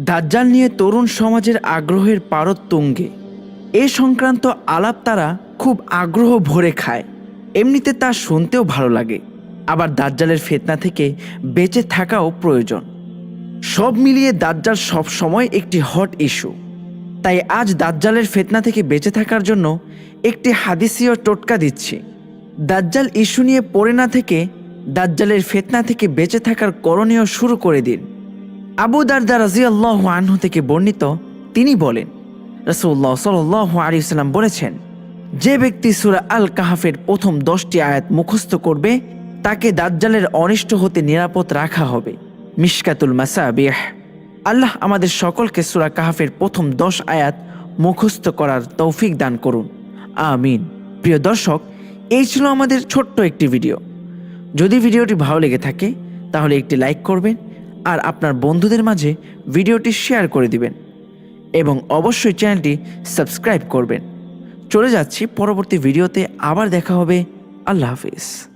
দাজ্জাল নিয়ে তরুণ সমাজের আগ্রহের পারদ তুঙ্গে। এ সংক্রান্ত আলাপ তারা খুব আগ্রহ ভরে খায়। এমনিতে তা শুনতেও ভালো লাগে। আবার দাজ্জালের ফেতনা থেকে বেঁচে থাকাও প্রয়োজন। সব মিলিয়ে দাজ্জাল সব সময় একটি হট ইস্যু। তাই আজ দাজ্জালের ফেতনা থেকে বেঁচে থাকার জন্য একটি হাদিসীয় টোটকা দিচ্ছি। দাজ্জাল ইস্যু নিয়ে পড়ে না থেকে দাজ্জালের ফেতনা থেকে বেঁচে থাকার করণীয় শুরু করে দিন। আবু দারদা রাজিয়াল্লাহ আনহু থেকে বর্ণিত, তিনি বলেন রসুল্লাহ সাল্লাহ আলিয়াল্লাম বলেছেন, যে ব্যক্তি সুরা আল কাহাফের প্রথম দশটি আয়াত মুখস্থ করবে, তাকে দাজ্জালের অনিষ্ট হতে নিরাপদ রাখা হবে। মিশকাতুল মাসাবিহ। আল্লাহ আমাদের সকলকে সুরা কাহাফের প্রথম দশ আয়াত মুখস্থ করার তৌফিক দান করুন। আমিন। প্রিয় দর্শক, এই ছিল আমাদের ছোট্ট একটি ভিডিও। যদি ভিডিওটি ভালো লেগে থাকে, তাহলে একটি লাইক করবেন আর আপনার বন্ধুদের মাঝে ভিডিওটি শেয়ার করে দিবেন। এবং অবশ্যই চ্যানেলটি সাবস্ক্রাইব করবেন। চলে যাচ্ছি পরবর্তী ভিডিওতে আবার দেখা হবে। আল্লাহ হাফিজ।